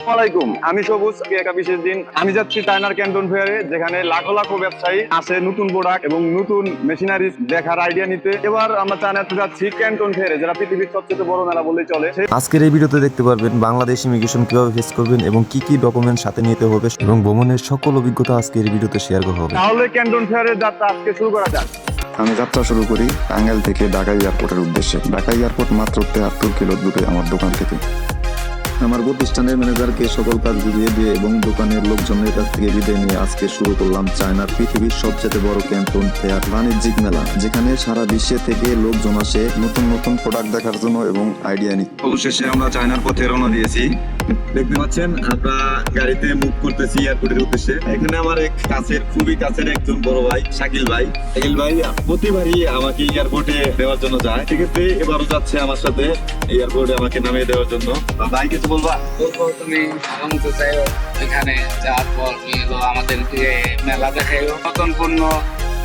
আসসালামাইকুম আমি সবুজ আজকে একা বিশেষ দিন। আমি যাচ্ছি চায়নার ক্যান্টন ফেয়ারে যেখানে লাখো লাখো ব্যবসায়ী আছে নতুন প্রোডাক্ট এবং নতুন মেশিনারি দেখার আইডিয়া নিতে। এবার আমরা চায়নাতে যাচ্ছি ক্যান্টন ফেয়ারে যেটা পৃথিবীর সবচেয়ে বড় মেলা চলে। আজকের এই ভিডিওতে দেখতে পারবেন বাংলাদেশ ইমিগ্রেশন কীভাবে ফেস করবেন এবং কি কি ডকুমেন্ট সাথে নিতে হবে এবং ভ্রমণের সকল অভিজ্ঞতা আজকের এই ভিডিওতে শেয়ার করা হবে। তাহলে ক্যান্টন ফেয়ারের যাত্রা আজকে শুরু করা যাক। আমি যাত্রা শুরু করি টাঙ্গাইল থেকে ঢাকা এয়ারপোর্টের উদ্দেশ্যে। ঢাকা এয়ারপোর্ট মাত্র তেহাত্তর কিলো দূরে আমার দোকান থেকে। আমার প্রতিষ্ঠানের ম্যানেজারকে সকল কাজ বুঝিয়ে দিয়ে এবং দোকানের লোকজনের কাছ থেকে বিদায় নিয়ে আজকে শুরু করলাম চায়নার পৃথিবীর সবচেয়ে বড় ক্যান্টন ফেয়ার বাণিজ্যিক মেলা, যেখানে সারা বিশ্বে থেকে লোকজন আসে নতুন নতুন প্রোডাক্ট দেখার জন্য এবং আইডিয়া নিতে। অবশেষে আমরা চায়নার পথে রওনা দিয়েছি। দেখতে পাচ্ছেন, আমরা গাড়িতে মুভ করতেছি এয়ারপোর্টের উদ্দেশ্যে। এখানে আমার এক কাছের, খুবই কাছের একজন বড় ভাই, শাকিল ভাই। শাকিল ভাই, প্রতিবারই আমাকে এয়ারপোর্টে দেওয়ার জন্য যায়। সেক্ষেত্রে এবারও যাচ্ছে আমার সাথে এয়ারপোর্টে আমাকে নামিয়ে দেওয়ার জন্য। ভাই কিছু বলবা? বলব তুমি আনন্দ চাইও এখানে যাওয়ার পর এলো আমাদের মেলা দেখাইও নতুন পণ্য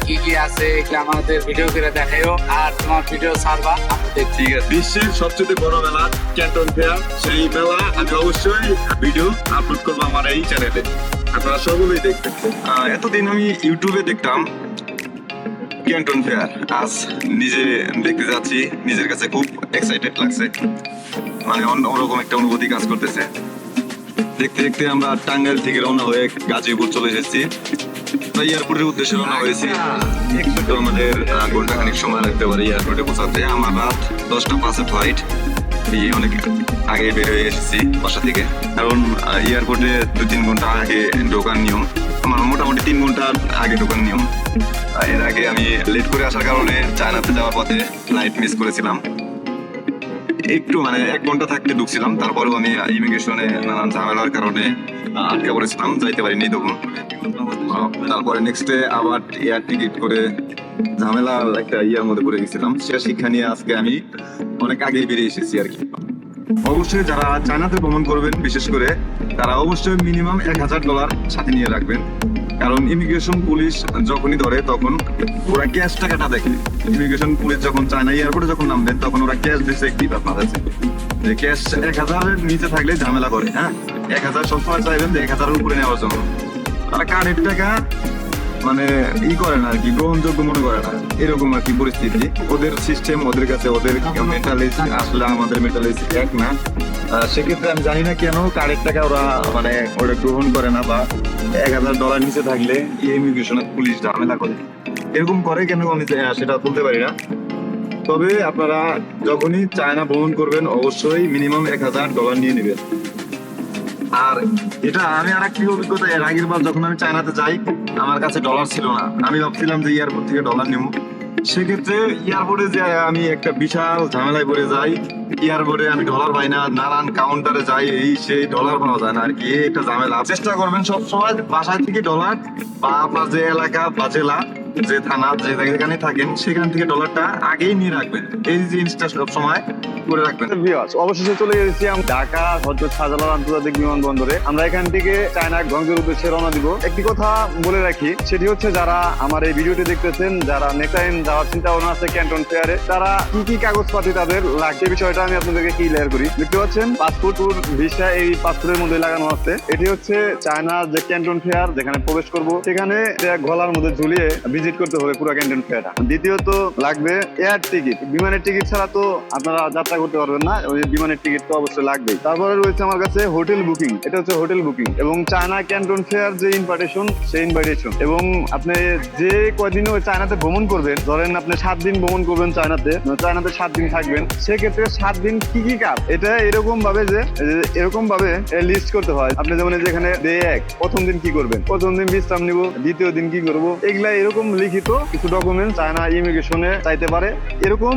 কি কি আছে এগুলো আমাদের ভিডিও করে দেখাইও আর তোমার ভিডিও ছাড়বা আমরা দেখছি। ঠিক আছে। বিশ্বের সবচেয়ে বড় মেলা ক্যান্টন ফেয়ার সেই মেলা আমি অবশ্যই ভিডিও আপলোড করব আমার এই চ্যানেলে আপনারা সকলেই দেখবেন। এতদিন আমি ইউটিউবে দেখতাম ক্যান্টন ফেয়ার আজ নিজে দেখতে যাচ্ছি নিজের কাছে খুব এক্সাইটেড লাগছে। মানে অন্য- অন্যরকম একটা অনুভূতি কাজ করতেছে। দেখতে দেখতে আমরা টাঙ্গাইল থেকে রওনা হয়ে গাজীপুর চলে এসেছি। এয়ারপোর্টের উদ্দেশ্যে রওনা হয়েছি। তো আমাদের আহ, ঘন্টাখানিক সময় লাগতে পারে এয়ারপোর্টে পৌঁছাতে। আমার রাত দশটা পাঁচে ফ্লাইট অনেক আগে বের হয়ে এসেছি বাসা থেকে। কারণ এয়ারপোর্টে দু তিন ঘণ্টা আগে ঢোকার নিয়ম। মোটামুটি তিন ঘণ্টা আগে ঢোকার নিয়ম। এর আগে আমি লেট করে আসার কারণে চায়নাতে যাওয়ার পথে ফ্লাইট মিস করেছিলাম। একটু মানে এক ঘণ্টা থাকতে ঢুকছিলাম, তারপরেও আমি ইমিগ্রেশনে নানান ঝামেলার কারণে আটকে পড়েছিলাম, যাইতে পারিনি তখন। তারপরে নেক্সট ডে আবার এয়ার টিকিট করে ঝামেলার একটা ইয়ার মধ্যে পড়ে গেছিলাম। সেটা শিক্ষা নিয়ে আজকে আমি অনেক আগে বেরিয়ে এসেছি আর কি। অবশ্যই যারা চায়নাতে ভ্রমণ করবেন, বিশেষ করে তারা অবশ্যই মিনিমাম এক হাজার ডলার সাথে নিয়ে রাখবেন। কারণ ইমিগ্রেশন পুলিশ যখনই ধরে, তখন ওরা ক্যাশ টাকাটা দেখে। ইমিগ্রেশন পুলিশ যখন চায়না এয়ারপোর্টে যখন নামবেন, তখন ওরা ক্যাশ দিচ্ছে একটি আপনার কাছে যে ক্যাশ এক হাজারের নিচে থাকলে ঝামেলা করে হ্যাঁ? এক হাজার সবসময় চাইবেন যে এক হাজারের উপরে নেওয়ার জন্য। তারা কার্ডের টাকা মানে ই করে না আর কি, গ্রহণযোগ্য মনে করে না এরকম আর কি পরিস্থিতি। ওদের সিস্টেম ওদের কাছে ওদের মেন্টালিস্ট আসলে আমাদের মেন্টালিস্ট এক না। সেক্ষেত্রে আমি জানি না কেন কার্ডের টাকা ওরা মানে ওরা গ্রহণ করে না বা এক হাজার ডলার নিচে থাকলে ইমিগ্রেশন পুলিশ ঝামেলা করে। এরকম করে কেন আমি সেটা বলতে পারি না। তবে আপনারা যখনই চায়না ভ্রমণ করবেন, অবশ্যই মিনিমাম এক হাজার ডলার নিয়ে নেবেন। আর এটা আমি আর একটি অভিজ্ঞতা, এর আগের বার যখন আমি চায়নাতে যাই, আমার কাছে ডলার ছিল না। আমি ভাবছিলাম যে এয়ারপোর্ট থেকে ডলার নেব। সেক্ষেত্রে এয়ারপোর্টে যে আমি একটা বিশাল ঝামেলায় পড়ে যাই। এয়ারপোর্টে আমি ডলার পাই না নানান কাউন্টারে যাই, এই সেই ডলার পাওয়া যায় না। আর কি একটা ঝামেলা। চেষ্টা করবেন সবসময় বাসায় থেকে ডলার বা আপনার যে এলাকা বা জেলা যে থানা, যে যেখানে থাকেন, সেখান থেকে ডলারটা আগেই নিয়ে রাখবেন। এই জিনিসটা সব সময় করে রাখবেন। অবশেষে চলে আমরা। ঢাকা, হজরত আন্তর্জাতিক বিমানবন্দরে। আমরা এখান থেকে চায়না গঞ্জের উদ্দেশ্যে রওনা দিব। একটি কথা বলে রাখি, সেটি হচ্ছে যারা আমার এই ভিডিওটি দেখতেছেন, যারা যাওয়ার চিন্তা ভাবনা আছে ক্যান্টন ফেয়ারে, তারা কি কি কাগজপাতি তাদের লাগছে বিষয়টা আমি আপনাদেরকে ক্লিয়ার করি। দেখতে পাচ্ছেন পাসপোর্ট ভিসা এই পাসপোর্টের মধ্যে লাগানো আছে। এটি হচ্ছে চায়না যে ক্যান্টন ফেয়ার, যেখানে প্রবেশ করব, সেখানে গলার মধ্যে ঝুলিয়ে ভিজিট করতে হবে পুরো ক্যান্টন ফেয়ারটা। দ্বিতীয়ত লাগবে এয়ার টিকিট বিমানের টিকিট ছাড়া তো আপনারা যাত্রা করতে পারবেন না, ওই বিমানের টিকিট তো অবশ্যই লাগবেই। তারপরে রয়েছে আমার কাছে হোটেল বুকিং এটা হচ্ছে হোটেল বুকিং এবং চায়না ক্যান্টন ফেয়ার যে ইনভাইটেশন সেই ইনভাইটেশন এবং আপনি যে কয়দিন ওই চায়নাতে ভ্রমণ করবেন, ধরেন আপনি সাত দিন ভ্রমণ করবেন চায়নাতে চায়নাতে সাত দিন থাকবেন, সেক্ষেত্রে সাত দিন কি কি কাজ? এটা এরকম ভাবে যে এরকম ভাবে লিস্ট করতে হয়। আপনি যেমন এই যে এখানে ডে এক, প্রথম দিন কি করবেন? প্রথম দিন বিশ্রাম নিব, দ্বিতীয় দিন কি করব? এগুলা এরকম লিখিত কিছু ডকুমেন্ট চায়না ইমিগ্রেশনে চাইতে পারে। এরকম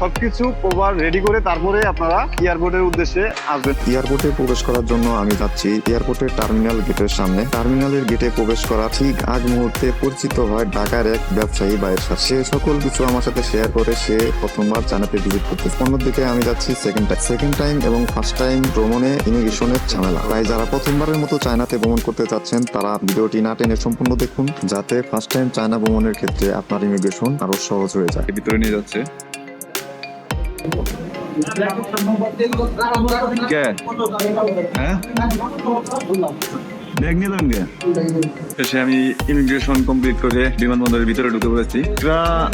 সবকিছু প্রপার রেডি করে তারপরে আপনারা এয়ারপোর্টের উদ্দেশ্যে আসবেন। এয়ারপোর্টে প্রবেশ করার জন্য আমি যাচ্ছি এয়ারপোর্টের টার্মিনাল গেটের সামনে। টার্মিনালের গেটে প্রবেশ করা ঠিক আগ মুহূর্তে পরিচিত হয় ঢাকার এক ব্যবসায়ী ভাইয়ের সাথে। সে সকল কিছু আমার সাথে শেয়ার করে সে প্রথমবার চায়নাতে ভিজিট করতে অন্যদিকে আমি যাচ্ছি সেকেন্ড টাইম সেকেন্ড টাইম এবং ফার্স্ট টাইম ভ্রমণে ইমিগ্রেশনের ঝামেলা। তাই যারা প্রথমবারের মতো চায়নাতে ভ্রমণ করতে চাচ্ছেন তারা ভিডিওটি না টেনে সম্পূর্ণ দেখুন যাতে ফার্স্ট টাইম চায়না ভ্রমণের ক্ষেত্রে আপনার ইমিগ্রেশন আরও সহজ হয়ে যায়। ভিতরে নিয়ে যাচ্ছে। কে? হ্যাঁ? ব্যাগ নিয়ে শেষে আমি ইমিগ্রেশন কমপ্লিট করে বিমানবন্দরের ভিতরে ঢুকে পড়েছি।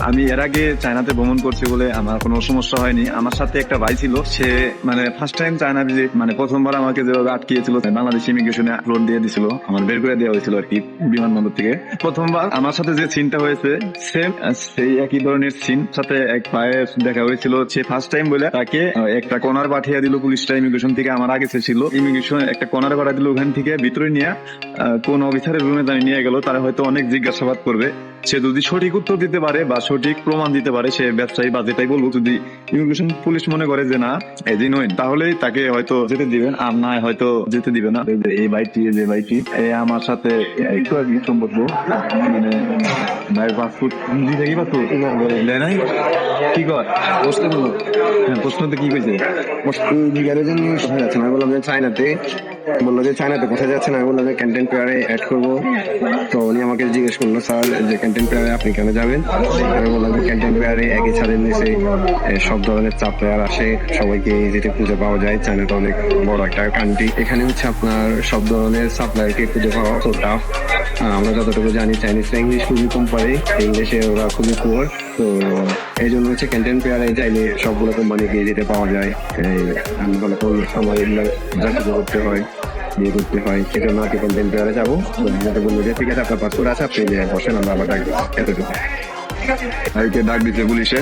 আমি এর আগে চায়নাতে ভ্রমণ করছি বলে আমার কোনো সমস্যা হয়নি। আমার সাথে একটা ভাই ছিল, সে মানে ফার্স্ট টাইম চায়না ভিজিট মানে প্রথমবার আমাকে যেভাবে আটকিয়েছিল বাংলাদেশ ইমিগ্রেশনে আপলোড দিয়ে দিছিল, আমার বের করে দেওয়া হয়েছিল আর কি বিমানবন্দর থেকে। প্রথমবার আমার সাথে যে সিনটা হয়েছে সেম সেই একই ধরনের সিন সাথে এক ভাইয়ের দেখা হয়েছিল, সে ফার্স্ট টাইম বলে তাকে একটা কর্নার পাঠিয়ে দিল পুলিশটা ইমিগ্রেশন থেকে, আমার আগে সে ছিল। ইমিগ্রেশন একটা কর্নার পাঠিয়ে দিল ওখান থেকে, ভিতরে নিয়ে কোন অফিসারের রুমে জানি নিয়ে গেল তারা হয়তো অনেক জিজ্ঞাসাবাদ করবে। সে যদি সঠিক উত্তর দিতে পারে বা সঠিক প্রমাণ দিতে পারে সে ব্যবসায়ী বা যেটাই বলব যদি ইমিগ্রেশন পুলিশ মনে করে যে না এদিন নয় তাহলেই তাকে হয়তো যেতে দিবেন আর না হয়তো যেতে দিবে না। এই বাইকটি যে বাইকটি আমার সাথে একটু আগে সম্পর্ক। মানে ভাই পাসপোর্ট দিতে কি পাসপোর্ট? নাই? কি কর প্রশ্ন হ্যাঁ প্রশ্নতে কি কইছে? জিজ্ঞাসা জন্য কোথায় যাচ্ছেন আমি বললাম চায়নাতে। বলল যে চায়নাতে কোথায় যাচ্ছেন? আমি বললাম যে ক্যান্টিন পেয়ারে অ্যাড করব। তো উনি আমাকে জিজ্ঞেস করল, স্যার, যে ক্যান্টিন পেয়ারে আপনি কেন যাবেন? আমি বললাম যে ক্যান্টিন পেয়ারে একই ছাদের নিচে সব ধরনের চাপ পেয়ার আসে। সবাইকে যেতে খুঁজে পাওয়া যায়। চায়নাটা অনেক বড় একটা কান্ট্রি এখানে হচ্ছে আপনার সব ধরনের সাপ্লায়ারকে খুঁজে পাওয়া তো টাফ আমরা যতটুকু জানি চাইনিজরা ইংলিশ খুবই কম পারে ইংলিশে ওরা খুবই পুয়ার তো এই জন্য হচ্ছে ক্যান্টিন পেয়ারে চাইলে সবগুলো কোম্পানিকে যেতে পাওয়া যায়। আমি বলে সময় এগুলো করতে হয় করতে হয় পেয়ারে যাব। ঠিক আছে, আপনার পাসপোর্ট আছে, আপনি বসেন, আমরা আবার এতটুকু। ভাইকে ডাক দিতে পুলিশে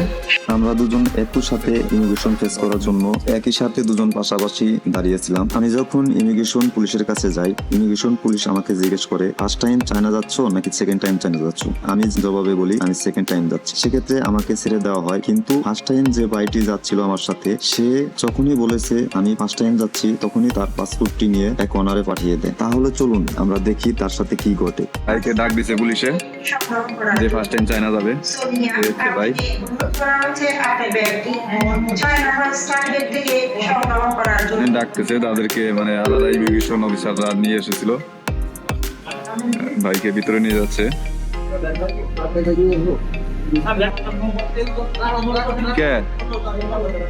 আমরা দুজন একই সাথে ইমিগ্রেশন ফেস করার জন্য একই সাথে দুজন পাশাপাশি দাঁড়িয়েছিলাম। আমি যখন ইমিগ্রেশন পুলিশের কাছে যাই ইমিগ্রেশন পুলিশ আমাকে জিজ্ঞেস করে ফার্স্ট টাইম চায়না যাচ্ছ নাকি সেকেন্ড টাইম চায়না যাচ্ছ? আমি জবাবে বলি আমি সেকেন্ড টাইম যাচ্ছি। সেক্ষেত্রে আমাকে ছেড়ে দেওয়া হয় কিন্তু ফার্স্ট টাইম যে ভাইটি যাচ্ছিল আমার সাথে সে যখনই বলেছে আমি ফার্স্ট টাইম যাচ্ছি তখনই তার পাসপোর্টটি নিয়ে এক অনারে পাঠিয়ে দেয়। তাহলে চলুন আমরা দেখি তার সাথে কি ঘটে। ভাইকে ডাক দিছে পুলিশে যে ফার্স্ট টাইম চায়না যাবে। সোনিয়া আপনার ব্যাগটি ছয় নম্বর স্টার থেকে সংগ্রহ করার জন্য ডাকতেছে, তাদেরকে মানে আলাদা ইমিগ্রেশন অফিসাররা নিয়ে এসেছিল। ভাইকে ভিতরে নিয়ে যাচ্ছে।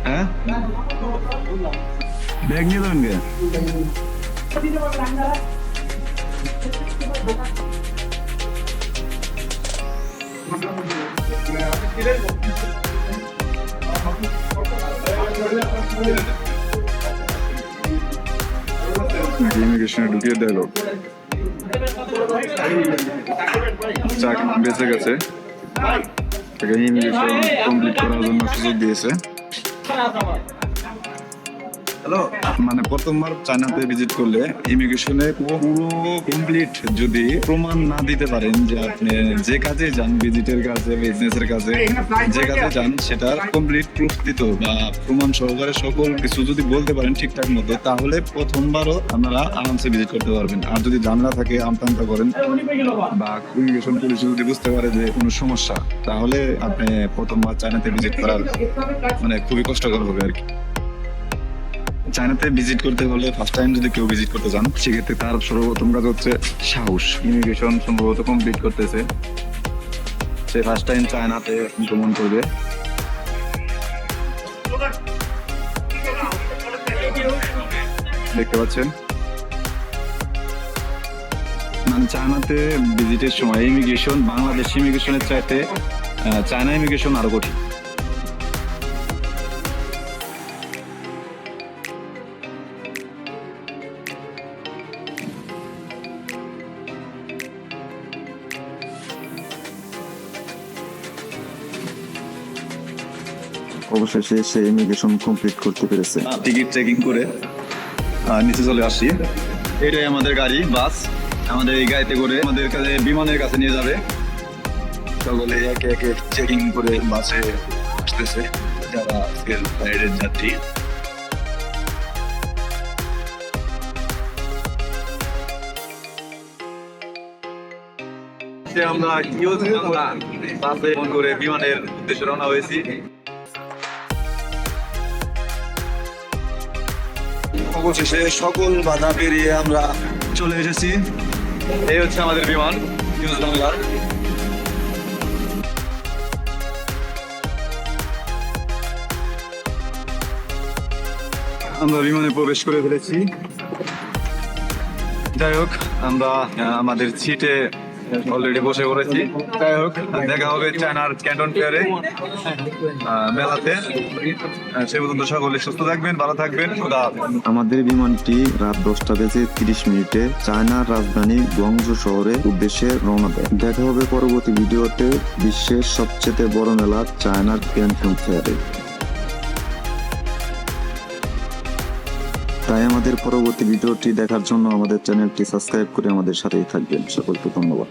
হ্যাঁ? ব্যাগ নিয়ে যাবেন কে? ইমিগ্রেশনে ঢুকিয়ে দিল চাক বেঁচে গেছে। ইমিগ্রেশন কমপ্লিট করার জন্য সুযোগ দিয়েছে। মানে প্রথমবার চায়নাতে ভিজিট করলে ইমিগ্রেশনে পুরো কমপ্লিট যদি প্রমাণ না দিতে পারেন যে আপনি যে কাজে যান ভিজিটের কাজে বিজনেসের কাজে, যে কাজে যান, সেটার কমপ্লিট প্রুফ দিত বা প্রমাণ সহকারে সকল কিছু যদি বলতে পারেন ঠিকঠাক মতো, তাহলে প্রথমবারও আপনারা আরামসে ভিজিট করতে পারবেন। আর যদি জানলা থাকে আমতামতা করেন বা ইমিগ্রেশন পুলিশ যদি বুঝতে পারে যে কোনো সমস্যা, তাহলে আপনি প্রথমবার চায়নাতে ভিজিট করার মানে খুবই কষ্টকর হবে আর কি। চায়নাতে ভিজিট করতে হলে ফার্স্ট টাইম যদি কেউ ভিজিট করতে চান সেক্ষেত্রে তার সর্বপ্রথম কাজ হচ্ছে সাহস। ইমিগ্রেশন সম্ভবত কমপ্লিট করতেছে। সে ফার্স্ট টাইম চায়নাতে ভ্রমণ করবে। দেখতে পাচ্ছেন? মানে চায়নাতে ভিজিটের সময় ইমিগ্রেশন বাংলাদেশ ইমিগ্রেশনের চাইতে চায়না ইমিগ্রেশন আরও কঠিন। অবশেষে সে ইমিগ্রেশন কমপ্লিট করতে পেরেছে। টিকিট চেকিং করে নিচে চলে আসছি। এটাই আমাদের গাড়ি, বাস। আমাদের এই গাড়িতে করে আমাদের কাছে বিমানের কাছে নিয়ে যাবে। সকলে একে একে চেকিং করে বাসে আসতেছে, যারা আজকের ফ্লাইটের যাত্রী। আমরা ইউজ করে বিমানের উদ্দেশ্যে রওনা হয়েছি। অবশেষে সকল বাধা পেরিয়ে আমরা চলে এসেছি। এই হচ্ছে আমাদের বিমান, নিউজ আমরা বিমানে প্রবেশ করে ফেলেছি। যাই হোক, আমরা আমাদের সিটে অলরেডি বসে পড়েছি। যাই হোক, দেখা হবে চায়নার ক্যান্টন ফেয়ারে মেলাতে। সে পর্যন্ত সকলে সুস্থ থাকবেন, ভালো থাকবেন, খুদা আমাদের বিমানটি রাত দশটা বেজে তিরিশ মিনিটে চায়নার রাজধানী গুয়াংজু শহরে উদ্দেশ্যে রওনা দেয়। দেখা হবে পরবর্তী ভিডিওতে বিশ্বের সবচেয়ে বড় মেলা চায়নার ক্যান্টন ফেয়ারে। তাই আমাদের পরবর্তী ভিডিওটি দেখার জন্য আমাদের চ্যানেলটি সাবস্ক্রাইব করে আমাদের সাথেই থাকবেন। সকলকে ধন্যবাদ।